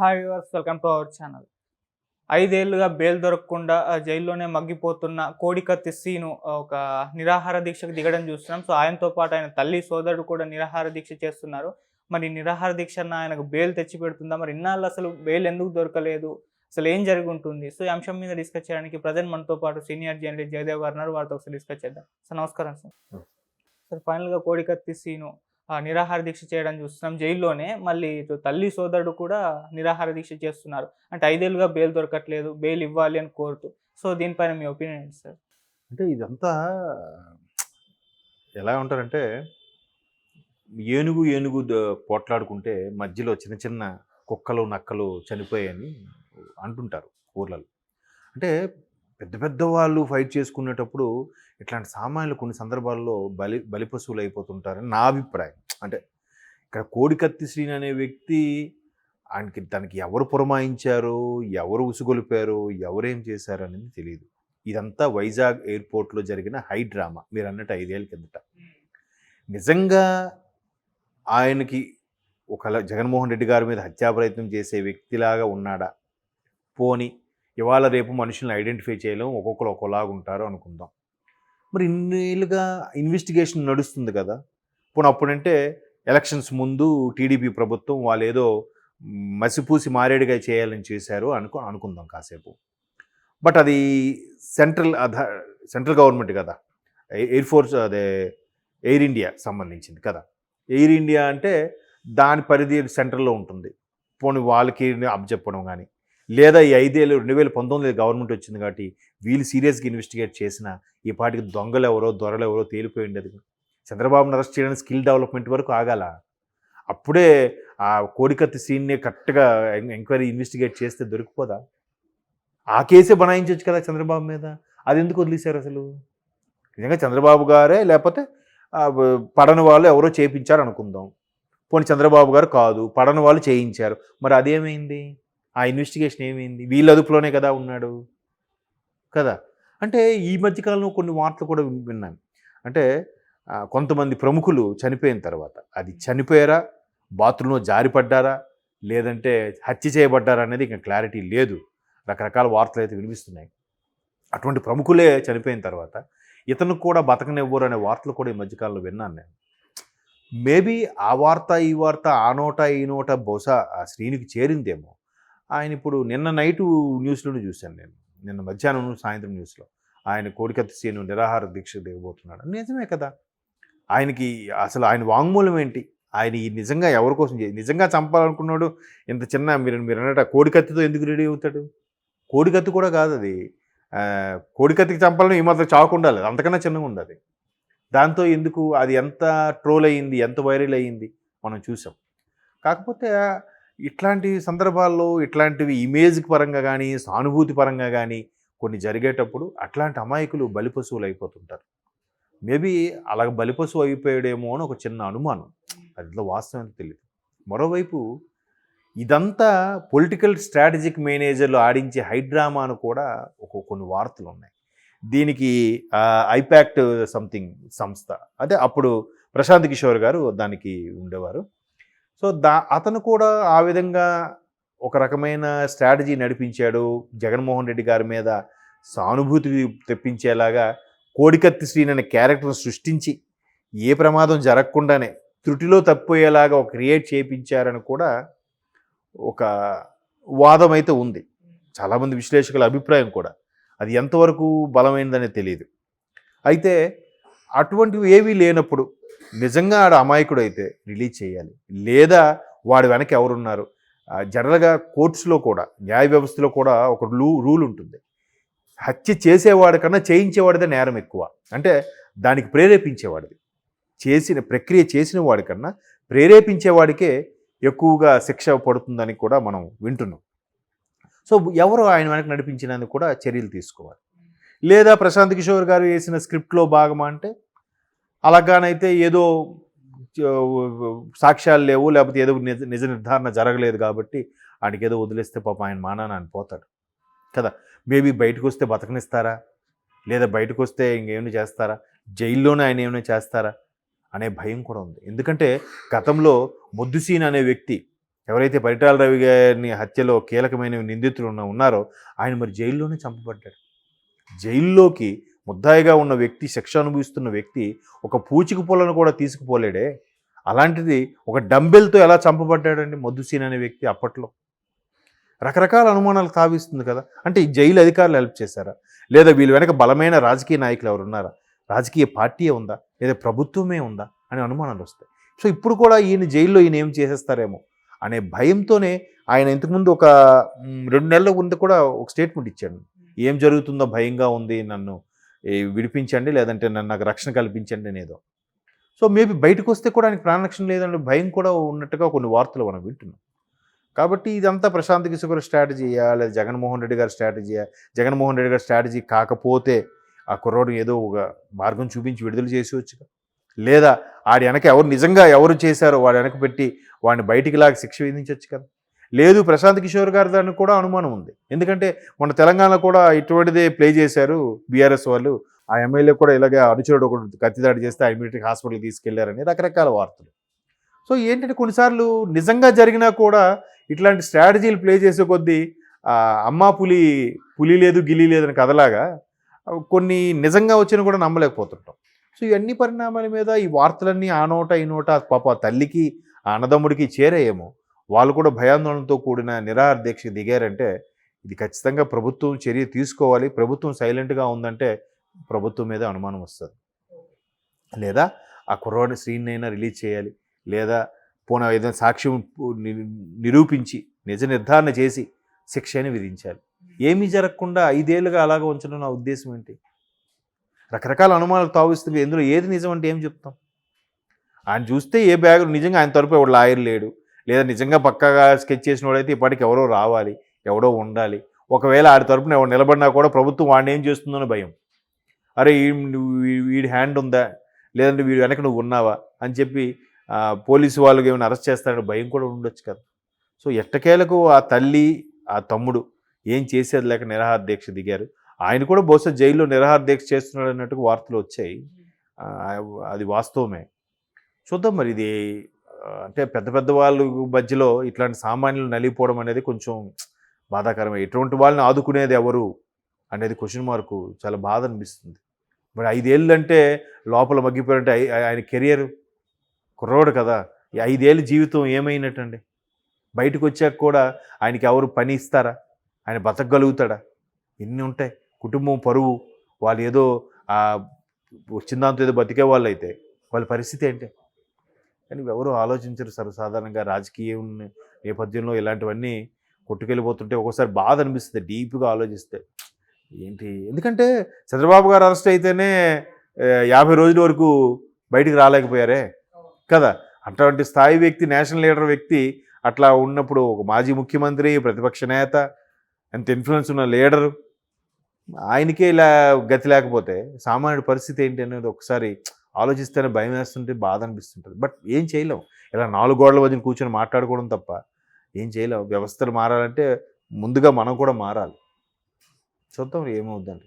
Hi viewers welcome to our channel ఐదేళ్ళుగా bail దొరకకుండా జైల్లోనే మగ్గిపోతున్న కోడికత్తి scene ఒక నిరాహార దీక్షకు దిగడం చూస్తున్నాం. సో ఆయనతో పాటు ఆయన తల్లి సోదరుడు కూడా నిరాహార దీక్ష చేస్తున్నారు. మరి నిరాహార దీక్ష అన్న ఆయనకు బెయిల్ తెచ్చి పెడుతుందా? మరి ఇన్నాళ్ళు అసలు బెయిల్ ఎందుకు దొరకలేదు? అసలు ఏం జరిగి ఉంటుంది? సో ఈ అంశం మీద డిస్కస్ చేయడానికి ప్రజెంట్ మనతో పాటు సీనియర్ జర్నలిస్ట్ జయదేవ్ గారు ఉన్నారు. వారితో ఒకసారి డిస్కస్ చేద్దాం. సార్ నమస్కారం సార్. సార్ ఫైనల్గా కోడికత్తి సీను నిరాహార దీక్ష చేయడం చూస్తున్నాం. జైల్లోనే మళ్ళీ ఇటు తల్లి సోదరుడు కూడా నిరాహార దీక్ష చేస్తున్నారు. అంటే ఐదేళ్ళుగా బెయిల్ దొరకట్లేదు బెయిల్ ఇవ్వాలి అని కోరుతూ. సో దీనిపైన మీ ఒపీనియన్ ఏంటి సార్? అంటే ఇదంతా ఎలా ఉంటారంటే ఏనుగు ఏనుగు పోట్లాడుకుంటే మధ్యలో చిన్న చిన్న కుక్కలు నక్కలు చనిపోయాయని అంటుంటారు ఊర్లలో. అంటే పెద్ద పెద్ద వాళ్ళు ఫైట్ చేసుకునేటప్పుడు ఇట్లాంటి సామాన్యులు కొన్ని సందర్భాల్లో బలి బలి పశువులు అయిపోతుంటారని నా అభిప్రాయం. అంటే ఇక్కడ కోడికత్తి శ్రీని అనే వ్యక్తి ఆయనకి తనకి ఎవరు పురమాయించారు ఎవరు ఉసుగొలిపారు ఎవరేం చేశారు అనేది తెలియదు ఇదంతా వైజాగ్ ఎయిర్పోర్ట్లో జరిగిన హై డ్రామా. మీరు అన్నట్టు ఐదేళ్ళ కిందట నిజంగా ఆయనకి ఒక జగన్మోహన్ రెడ్డి గారి మీద హత్యా ప్రయత్నం చేసే వ్యక్తిలాగా ఉన్నాడా? పోని ఇవాళ రేపు మనుషుల్ని ఐడెంటిఫై చేయలేం ఒక్కొక్కరు ఒక్కోలాగా ఉంటారు అనుకుందాం. మరి ఇన్నేళ్ళుగా ఇన్వెస్టిగేషన్ నడుస్తుంది కదా. పోనీ అప్పుడంటే ఎలక్షన్స్ ముందు టీడీపీ ప్రభుత్వం వాళ్ళు ఏదో మసిపూసి మారేడుగా చేయాలని చేశారు అనుకో అనుకుందాం కాసేపు. బట్ అది సెంట్రల్ అధ సెంట్రల్ గవర్నమెంట్ కదా. ఎయిర్ ఫోర్స్ అదే ఎయిర్ ఇండియా సంబంధించింది కదా. ఎయిర్ ఇండియా అంటే దాని పరిధి సెంట్రల్లో ఉంటుంది. పోనీ వాళ్ళకి అప్పచెప్పడం కానీ లేదా ఈ ఐదేళ్ళు రెండు వేల పంతొమ్మిది గవర్నమెంట్ వచ్చింది కాబట్టి వీళ్ళు సీరియస్గా ఇన్వెస్టిగేట్ చేసిన ఈ పాటికి దొంగలు ఎవరో దొరలు ఎవరో తేలిపోయి ఉండేది. చంద్రబాబును అరెస్ట్ చేయడానికి స్కిల్ డెవలప్మెంట్ వరకు ఆగాల. అప్పుడే ఆ కోడికత్తి సీన్ని కరెక్ట్గా ఎంక్వైరీ ఇన్వెస్టిగేట్ చేస్తే దొరికిపోదా? ఆ కేసే బనాయించవచ్చు కదా చంద్రబాబు మీద. అది ఎందుకు వదిలేశారు అసలు? నిజంగా చంద్రబాబు గారే లేకపోతే పడని వాళ్ళు ఎవరో చేయించారు అనుకుందాం పోనీ చంద్రబాబు గారు కాదు పడని వాళ్ళు చేయించారు. మరి అదేమైంది? ఆ ఇన్వెస్టిగేషన్ ఏమైంది? వీళ్ళ అదుపులోనే కదా ఉన్నాడు. కదా? అంటే ఈ మధ్యకాలంలో కొన్ని వార్తలు కూడా విన్నాను. అంటే కొంతమంది ప్రముఖులు చనిపోయిన తర్వాత అది చనిపోయారా? బాత్రూంలో జారిపడ్డారా లేదంటే హత్య చేయబడ్డారా అనేది ఇంకా క్లారిటీ లేదు. రకరకాల వార్తలు అయితే వినిపిస్తున్నాయి. అటువంటి ప్రముఖులే చనిపోయిన తర్వాత ఇతను కూడా బతకనివ్వరు అనే వార్తలు కూడా ఈ మధ్యకాలంలో విన్నాను నేను. మేబీ ఆ వార్త ఈ వార్త ఆ నోట ఈ నోట బహుశా ఆ శ్రీనికి చేరిందేమో. ఆయన ఇప్పుడు నిన్న నైటు న్యూస్లోనే చూశాను నేను. నిన్న మధ్యాహ్నం సాయంత్రం న్యూస్లో. ఆయన కోడికత్తి సీను నిరాహార దీక్ష దిగబోతున్నాడు. నిజమే కదా. ఆయనకి అసలు ఆయన వాంగ్మూలం ఏంటి? ఆయన ఈ నిజంగా ఎవరి కోసం నిజంగా చంపాలనుకున్నాడు? ఇంత చిన్న మీరు మీరు అన్నట్టు ఆ కోడికత్తితో ఎందుకు రెడీ అవుతాడు? కోడికత్తి కూడా కాదు అది. కోడికత్తికి చంపాలని ఏమాత్రం మాత్రం చావకుండా లేదు అంతకన్నా చిన్నగా ఉండదు దాంతో ఎందుకు? అది ఎంత ట్రోల్ అయ్యింది ఎంత వైరల్ అయ్యింది మనం చూసాం. కాకపోతే ఇట్లాంటి సందర్భాల్లో ఇట్లాంటివి ఇమేజ్ పరంగా కానీ సానుభూతి పరంగా కానీ కొన్ని జరిగేటప్పుడు అట్లాంటి అమాయకులు బలిపశువులు అయిపోతుంటారు. మేబీ అలా బలిపశువు అయిపోయాడేమో అని ఒక చిన్న అనుమానం. అది వాస్తవం తెలియదు మరోవైపు ఇదంతా పొలిటికల్ స్ట్రాటజిక్ మేనేజర్లు ఆడించే హైడ్రామాను కూడా ఒక కొన్ని వార్తలు ఉన్నాయి. దీనికి ఐపాక్ట్ సంథింగ్ సంస్థ. అదే అప్పుడు ప్రశాంత్ కిషోర్ గారు దానికి ఉండేవారు. సో దా అతను కూడా ఆ విధంగా ఒక రకమైన స్ట్రాటజీ నడిపించాడు. జగన్మోహన్ రెడ్డి గారి మీద సానుభూతి తెప్పించేలాగా కోడికత్తి శ్రీని అనే క్యారెక్టర్ను సృష్టించి ఏ ప్రమాదం జరగకుండానే త్రుటిలో తప్పిపోయేలాగా ఒక క్రియేట్ చేయించారని కూడా ఒక వాదం అయితే ఉంది. చాలామంది విశ్లేషకుల అభిప్రాయం కూడా. అది ఎంతవరకు బలమైనదనే తెలియదు అయితే అటువంటివి ఏవీ లేనప్పుడు నిజంగా ఆడ అమాయకుడు అయితే రిలీజ్ చేయాలి. లేదా వాడి వెనక ఎవరున్నారు? జనరల్గా కోర్ట్స్లో కూడా న్యాయ వ్యవస్థలో కూడా ఒక రూ రూల్ ఉంటుంది. హత్య చేసేవాడి కన్నా చేయించేవాడిదే నేరం ఎక్కువ. అంటే దానికి ప్రేరేపించేవాడిది. చేసిన ప్రక్రియ చేసిన వాడికన్నా ప్రేరేపించేవాడికే ఎక్కువగా శిక్ష పడుతుందని కూడా మనం వింటున్నాం. సో ఎవరు ఆయన వెనక నడిపించినందుకు కూడా చర్యలు తీసుకోవాలి. లేదా ప్రశాంత్ కిషోర్ గారు వేసిన స్క్రిప్ట్లో భాగమా అంటే అలాగానైతే ఏదో సాక్ష్యాలు లేవు లేకపోతే ఏదో నిజ నిజ నిర్ధారణ జరగలేదు కాబట్టి ఆయనకి ఏదో వదిలేస్తే పాపం ఆయన మానాన ఆయన పోతాడు. కదా? మేబీ బయటకు వస్తే బతకనిస్తారా? లేదా బయటకు వస్తే ఇంకేమైనా చేస్తారా? జైల్లోనే ఆయన ఏమైనా చేస్తారా? అనే భయం కూడా ఉంది. ఎందుకంటే గతంలో మొద్దుసీన్ అనే వ్యక్తి ఎవరైతే పరిటాల రవి గారిని హత్యలో కీలకమైన నిందితులు ఉన్న ఉన్నారో ఆయన మరి జైల్లోనే చంపబడ్డాడు. జైల్లోకి ముద్దాయిగా ఉన్న వ్యక్తి శిక్ష అనుభవిస్తున్న వ్యక్తి ఒక పూచిక పూలను కూడా తీసుకుపోలేడే. అలాంటిది ఒక డంబెల్తో ఎలా చంపబడ్డాడండి మధుసీన్ అనే వ్యక్తి అప్పట్లో? రకరకాల అనుమానాలు తావిస్తుంది కదా. అంటే ఈ జైలు అధికారులు హెల్ప్ చేశారా? లేదా వీళ్ళు వెనక బలమైన రాజకీయ నాయకులు ఎవరు ఉన్నారా? రాజకీయ పార్టీ ఉందా? లేదా ప్రభుత్వమే ఉందా? అనే అనుమానాలు వస్తాయి. సో ఇప్పుడు కూడా ఈయన జైల్లో ఈయన ఏం చేసేస్తారేమో అనే భయంతోనే ఆయన ఇంతకుముందు ఒక రెండు నెలల ముందు కూడా ఒక స్టేట్మెంట్ ఇచ్చాడు. ఏం జరుగుతుందో భయంగా ఉంది నన్ను విడిపించండి లేదంటే నన్ను నాకు రక్షణ కల్పించండి అనేదో. సో మేబీ బయటకు వస్తే కూడా ఆయనకి ప్రాణరక్షణ లేదంటే భయం కూడా ఉన్నట్టుగా కొన్ని వార్తలు మనం వింటున్నాం. కాబట్టి ఇదంతా ప్రశాంత్ కిషోర్ స్ట్రాటజీయా? లేదా జగన్మోహన్ రెడ్డి గారి స్ట్రాటజీయా? జగన్మోహన్ రెడ్డి గారి స్ట్రాటజీ కాకపోతే ఆ కుర్రోడు ఏదో ఒక మార్గం చూపించి విడుదల చేసేవచ్చు లేదా ఆడి వెనక ఎవరు నిజంగా ఎవరు చేశారో వాడి వెనక పెట్టి వాడిని బయటికి లాగా శిక్ష విధించవచ్చు కదా? లేదు ప్రశాంత్ కిషోర్ గారి దానికి కూడా అనుమానం ఉంది. ఎందుకంటే మన తెలంగాణలో కూడా ఇటువంటిదే ప్లే చేశారు బీఆర్ఎస్ వాళ్ళు. ఆ ఎమ్మెల్యే కూడా ఇలాగే అనుచరుడు ఒకటి కత్తిదాడి చేస్తే ఇమీడియట్గా హాస్పిటల్కి తీసుకెళ్ళారని రకరకాల వార్తలు. సో ఏంటంటే కొన్నిసార్లు నిజంగా జరిగినా కూడా ఇట్లాంటి స్ట్రాటజీలు ప్లే చేసే కొద్దీ అమ్మా పులి పులి లేదు గిలి లేదని కథలాగా కొన్ని నిజంగా వచ్చినా కూడా నమ్మలేకపోతుంటాం. సో ఇవన్నీ పరిణామాల మీద ఈ వార్తలన్నీ ఆ నోట ఈ నోట పాప తల్లికి ఆ అన్నదమ్ముడికి చేరేయేమో. వాళ్ళు కూడా భయాందోళనతో కూడిన నిరాహార దీక్ష దిగారంటే ఇది ఖచ్చితంగా ప్రభుత్వం చర్య తీసుకోవాలి. ప్రభుత్వం సైలెంట్గా ఉందంటే ప్రభుత్వం మీద అనుమానం వస్తుంది. లేదా ఆ కుర్రాడి అయినా రిలీజ్ చేయాలి. లేదా పోన ఏదైనా సాక్ష్యం ని- నిరూపించి నిజ నిర్ధారణ చేసి శిక్షని విధించాలి. ఏమీ జరగకుండా ఐదేళ్ళుగా అలాగ ఉంచడం నా ఉద్దేశం ఏంటి? రకరకాల అనుమానాలు తావిస్తుంది ఇందులో ఏది నిజం అంటే ఏం చెప్తాం? ఆయన చూస్తే ఏ బ్యాగ్ నిజంగా ఆయన తరపు ఎవడు లాయర్ లేడు. లేదా నిజంగా పక్కాగా స్కెచ్ చేసిన వాడైతే ఇప్పటికి ఎవరో రావాలి ఎవడో ఉండాలి. ఒకవేళ ఆడి తరపున ఎవరు నిలబడినా కూడా ప్రభుత్వం వాడిని ఏం చేస్తుందని భయం. అరే నువ్వు వీడి హ్యాండ్ ఉందా? లేదంటే వీడి వెనక నువ్వు ఉన్నావా? అని చెప్పి పోలీసు వాళ్ళకి ఏమైనా అరెస్ట్ చేస్తారని భయం కూడా ఉండొచ్చు కదా. సో ఎట్టకేలకు ఆ తల్లి ఆ తమ్ముడు ఏం చేసేది లేక నిరాహార దీక్ష దిగారు? ఆయన కూడా బహుశా జైల్లో నిరాహార దీక్ష చేస్తున్నాడు అన్నట్టుగా వార్తలు వచ్చాయి. అది వాస్తవమే. చూద్దాం మరి ఇది అంటే పెద్ద పెద్ద వాళ్ళ మధ్యలో ఇట్లాంటి సామాన్యులు నలిగిపోవడం అనేది కొంచెం బాధాకరమే. ఎటువంటి వాళ్ళని ఆదుకునేది ఎవరు అనేది క్వశ్చన్ మార్కు చాలా బాధ అనిపిస్తుంది. మరి ఐదేళ్ళు అంటే లోపల మగ్గిపోయారంటే ఆయన కెరియర్ కుర్రోడు కదా. ఈ ఐదేళ్ళ జీవితం ఏమైనట్టండి? బయటకు వచ్చాక కూడా ఆయనకి ఎవరు పని ఇస్తారా? ఆయన బతకగలుగుతాడా? ఎన్ని ఉంటాయి. కుటుంబం పరువు. వాళ్ళు ఏదో వచ్చిన దాంతో ఏదో బతికే వాళ్ళు అయితే వాళ్ళ పరిస్థితి ఏంటి? కానీ ఎవరు ఆలోచించరు సర్వసాధారణంగా రాజకీయ నేపథ్యంలో ఇలాంటివన్నీ కొట్టుకెళ్ళిపోతుంటే ఒక్కోసారి బాధ అనిపిస్తుంది డీప్గా ఆలోచిస్తే. ఏంటి? ఎందుకంటే చంద్రబాబు గారు అరెస్ట్ అయితేనే యాభై రోజుల వరకు బయటికి రాలేకపోయారే? కదా? అటువంటి స్థాయి వ్యక్తి నేషనల్ లీడర్ వ్యక్తి అట్లా ఉన్నప్పుడు ఒక మాజీ ముఖ్యమంత్రి ప్రతిపక్ష నేత ఎంత ఇన్ఫ్లుయెన్స్ ఉన్న లీడరు ఆయనకే ఇలా గతి లేకపోతే సామాన్యుడి పరిస్థితి ఏంటి అనేది ఒకసారి ఆలోచిస్తేనే భయం వేస్తుంటే బాధ అనిపిస్తుంటుంది. బట్ ఏం చేయలేం. ఇలా నాలుగు గోడల మధ్య కూర్చొని మాట్లాడుకోవడం తప్ప ఏం చేయలేం. వ్యవస్థలు మారాలంటే ముందుగా మనం కూడా మారాలి. చూద్దాం ఏమవుద్దండి?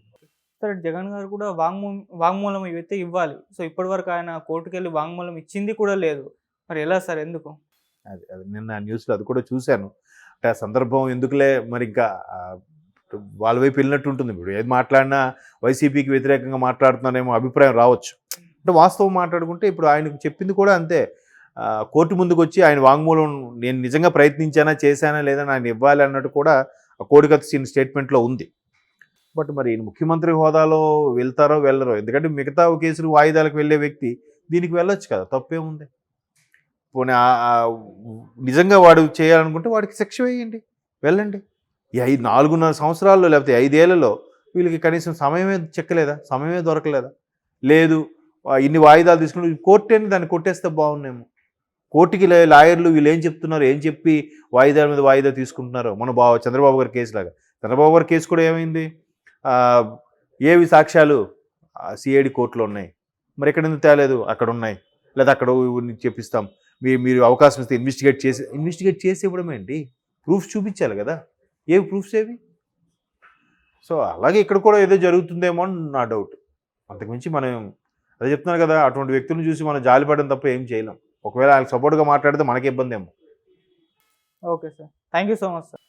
సరే జగన్ గారు కూడా వాంగ్మూలం వాంగ్మూలం ఇవైతే ఇవ్వాలి. సో ఇప్పటి వరకు ఆయన కోర్టుకు వెళ్ళి వాంగ్మూలం ఇచ్చింది కూడా లేదు. మరి ఎలా సార్? ఎందుకు? అది అది నిన్న న్యూస్లో అది కూడా చూశాను. అంటే ఆ సందర్భం ఎందుకులే మరి ఇంకా వాళ్ళ వైపు వెళ్ళినట్టు ఉంటుంది. ఇప్పుడు ఏది మాట్లాడినా వైసీపీకి వ్యతిరేకంగా మాట్లాడుతున్నారేమో అభిప్రాయం రావచ్చు. అంటే వాస్తవం మాట్లాడుకుంటే ఇప్పుడు ఆయనకు చెప్పింది కూడా అంతే. కోర్టు ముందుకు వచ్చి ఆయన వాంగ్మూలం నేను నిజంగా ప్రయత్నించానా చేశానా లేదా ఆయన ఇవ్వాలి అన్నట్టు కూడా ఆ కోడికత్ సీన్ స్టేట్మెంట్లో ఉంది. బట్ మరి ముఖ్యమంత్రి హోదాలో వెళ్తారో వెళ్ళరో ఎందుకంటే మిగతా కేసులు వాయిదాలకు వెళ్ళే వ్యక్తి దీనికి వెళ్ళొచ్చు కదా తప్పేముంది? పోనీ నిజంగా వాడు చేయాలనుకుంటే వాడికి శిక్ష వేయండి వెళ్ళండి. ఈ ఐదు నాలుగున్నర సంవత్సరాల్లో లేకపోతే ఐదేళ్ళలో వీళ్ళకి కనీసం సమయమే చెక్కలేదా? సమయమే దొరకలేదా? లేదు ఇన్ని వాయిదాలు తీసుకుని కోర్టు దాన్ని కొట్టేస్తే బాగున్నాము. కోర్టుకి లాయర్లు వీళ్ళు ఏం చెప్తున్నారు? ఏం చెప్పి వాయిదాల మీద వాయిదా తీసుకుంటున్నారు? మన బా చంద్రబాబు గారి కేసులాగా చంద్రబాబు గారి కేసు కూడా ఏమైంది? ఏవి సాక్ష్యాలు? సిఐడి కోర్టులో ఉన్నాయి. మరి ఎక్కడ ఎందుకు తేలేదు? అక్కడ ఉన్నాయి. లేదా అక్కడ చెప్పిస్తాం. మీరు మీరు అవకాశం ఇస్తే ఇన్వెస్టిగేట్ చేసి ఇన్వెస్టిగేట్ చేసి ఇవ్వడమేంటి ప్రూఫ్స్ చూపించాలి కదా. ఏవి ప్రూఫ్స్ ఏవి? సో అలాగే ఇక్కడ కూడా ఏదో జరుగుతుందేమో అని నా డౌట్. అంతకుమించి మనం అదే చెప్తున్నాను కదా అటువంటి వ్యక్తులను చూసి మనం జాలిపడడం తప్ప ఏం చేయలేం. ఒకవేళ ఆయనకు సపోర్ట్గా మాట్లాడితే మనకి ఇబ్బంది ఏమో. Okay sir. Thank you so much sir.